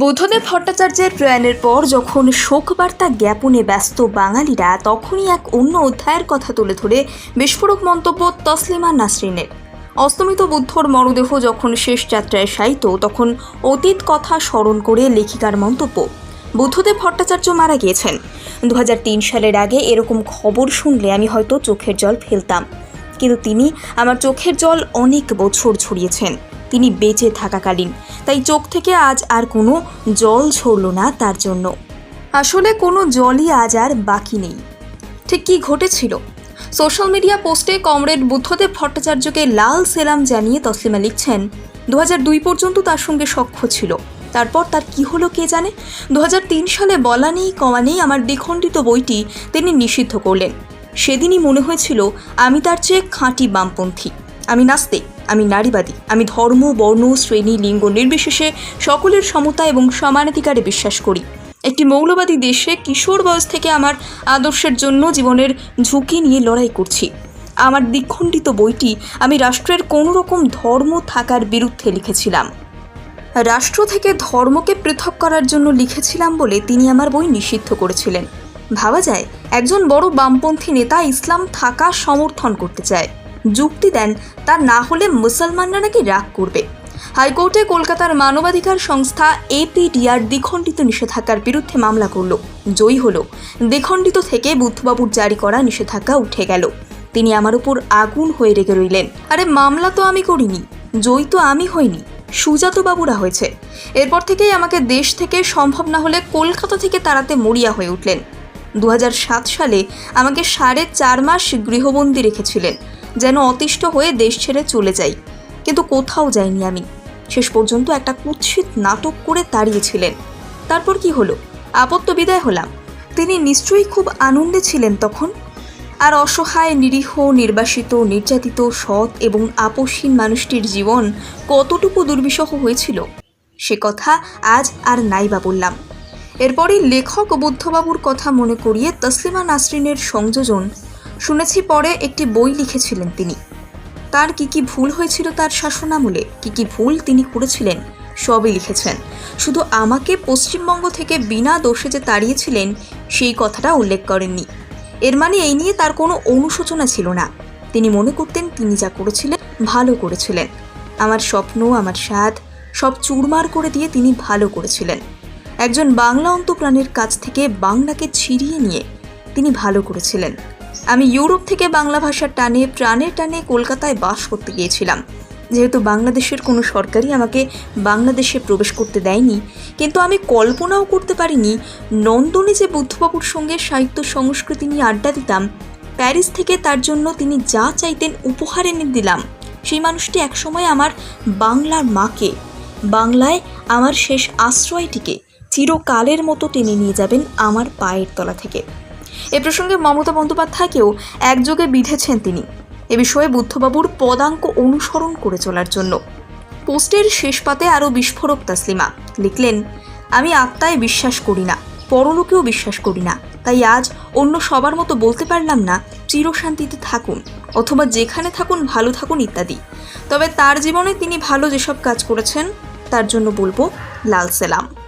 বুদ্ধদেব ভট্টাচার্যের প্রয়াণের পর যখন শোকবার্তা জ্ঞাপনে ব্যস্ত বাঙালিরা, তখনই এক অন্য অধ্যায়ের কথা তুলে ধরে বিস্ফোরক মন্তব্য তসলিমা নাসরিনের। অস্তমিত বুদ্ধর মরদেহ যখন শেষ যাত্রায় শায়িত, তখন অতীত কথা স্মরণ করে লেখিকার মন্তব্য, বুদ্ধদেব ভট্টাচার্য মারা গিয়েছেন। দু হাজার তিন সালের আগে এরকম খবর শুনলে আমি হয়তো চোখের জল ফেলতাম। কিন্তু তিনি আমার চোখের জল অনেক বছর ছড়িয়েছেন। তিনি বেঁচে থাকাকালীন। তাই চোখ থেকে আজ আর কোনো জল ঝরল না তার জন্য। আসলে কোনো জলই আজ আর বাকি নেই। ঠিক কী ঘটেছিল? সোশ্যাল মিডিয়া পোস্টে কমরেড বুদ্ধদেব ভট্টাচার্যকে লাল সেলাম জানিয়ে তসলিমা লিখছেন দু দুই পর্যন্ত তার সঙ্গে সখ্য ছিল। তারপর তার কি হলো কে জানে? দু হাজার তিন সালে বলা নেই, কমা নেই আমার দ্বিখণ্ডিত বইটি তিনি নিষিদ্ধ করলেন। সেদিনই মনে হয়েছিল, আমি তার চেয়ে খাঁটি বামপন্থী। আমি নাস্তিক, আমি নারীবাদী, আমি ধর্ম, বর্ণ, শ্রেণি, লিঙ্গ নির্বিশেষে সকলের সমতা এবং সমানাধিকারে বিশ্বাস করি। একটি মৌলবাদী দেশে কিশোর বয়স থেকে আমার আদর্শের জন্য জীবনের ঝুঁকি নিয়ে লড়াই করছি। আমার দ্বিখণ্ডিত বইটি আমি রাষ্ট্রের কোনো রকম ধর্ম থাকার বিরুদ্ধে লিখেছিলাম। রাষ্ট্র থেকে ধর্মকে পৃথক করার জন্য লিখেছিলাম বলে তিনি আমার বই নিষিদ্ধ করেছিলেন। ভাবা যায় একজন বড় বামপন্থী নেতা ইসলাম থাকা সমর্থন করতে চায়। যুক্তি দেন, তা না হলে মুসলমানরা নাকি রাগ করবে। হাইকোর্টে কলকাতার মানবাধিকার সংস্থা এপিডিআর দ্বিখণ্ডিত নিষেধাজ্ঞার বিরুদ্ধে মামলা করল। জয়ী হল। দ্বিখণ্ডিত থেকে বুদ্ধবাবুর জারি করা নিষেধাজ্ঞা উঠে গেল। তিনি আমার উপর আগুন হয়ে রেগে রইলেন। আরে, মামলা তো আমি করিনি। জয়ী তো আমি হইনি। সুজাত বাবুরা হয়েছে। এরপর থেকেই আমাকে দেশ থেকে সম্ভব না হলে কলকাতা থেকে তাড়াতে মরিয়া হয়ে উঠলেন। দু হাজার সাত সালে আমাকে সাড়ে চার মাস গৃহবন্দী রেখেছিলেন, যেন অতিষ্ঠ হয়ে দেশ ছেড়ে চলে যাই। কিন্তু কোথাও যাইনি আমি। শেষ পর্যন্ত একটা কুৎসিত নাটক করে তাড়িয়েছিলেন। তারপর কি হলো? আপত্ত বিদায় হলাম। তিনি নিশ্চয়ই খুব আনন্দে ছিলেন তখন। আর অসহায়, নিরীহ, নির্বাসিত, নির্যাতিত, সৎ এবং আপসহীন মানুষটির জীবন কতটুকু দুর্বিষহ হয়েছিল, সে কথা আজ আর নাই বা বললাম। এরপরই লেখক বুদ্ধবাবুর কথা মনে করিয়ে তসলিমা নাসরিনের সংযোজন। শুনেছি পরে একটি বই লিখেছিলেন তিনি। তার কি কি ভুল হয়েছিল তার শাসনামলে, কি কি ভুল তিনি করেছিলেন, সবই লিখেছেন। শুধু আমাকে পশ্চিমবঙ্গ থেকে বিনা দোষে যে তাড়িয়েছিলেন, সেই কথাটা উল্লেখ করেননি। এর মানে এই নিয়ে তার কোনো অনুশোচনা ছিল না। তিনি মনে করতেন তিনি যা করেছিলেন, ভালো করেছিলেন। আমার স্বপ্ন, আমার স্বাদ, সব চুরমার করে দিয়ে তিনি ভালো করেছিলেন। একজন বাংলা অন্তপ্রাণের কাছ থেকে বাংলাকে ছিঁড়িয়ে নিয়ে তিনি ভালো করেছিলেন। আমি ইউরোপ থেকে বাংলা ভাষার টানে প্রাণের টানে কলকাতায় বাস করতে গিয়েছিলাম। যেহেতু বাংলাদেশের কোনো সরকারই আমাকে বাংলাদেশে প্রবেশ করতে দেয়নি, কিন্তু আমি কল্পনাও করতে পারিনি নন্দনে যে বুদ্ধবাবুর সঙ্গে সাহিত্য সংস্কৃতি নিয়ে আড্ডা দিতাম, প্যারিস থেকে তার জন্য তিনি যা চাইতেন উপহার এনে দিলাম। সেই মানুষটি একসময় আমার বাংলার মাকে, বাংলায় আমার শেষ আশ্রয়টিকে চিরকালের মতো টেনে নিয়ে যাবেন আমার পায়ের তলা থেকে। এ প্রসঙ্গে মমতা বন্দ্যোপাধ্যায়কেও একযোগে বিধেছেন তিনি। এ বিষয়ে বুদ্ধবাবুর পদাঙ্ক অনুসরণ করে চলার জন্য। পোস্টের শেষ পাতে আরও বিস্ফোরক তাসলিমা। লিখলেন, আমি আত্মায় বিশ্বাস করি না, পরলোকেও বিশ্বাস করি না, তাই আজ অন্য সবার মতো বলতে পারলাম না, চিরশান্তিতে থাকুন, অথবা যেখানে থাকুন ভালো থাকুন ইত্যাদি। তবে তার জীবনে তিনি ভালো যেসব কাজ করেছেন, তার জন্য বলব, লাল সেলাম।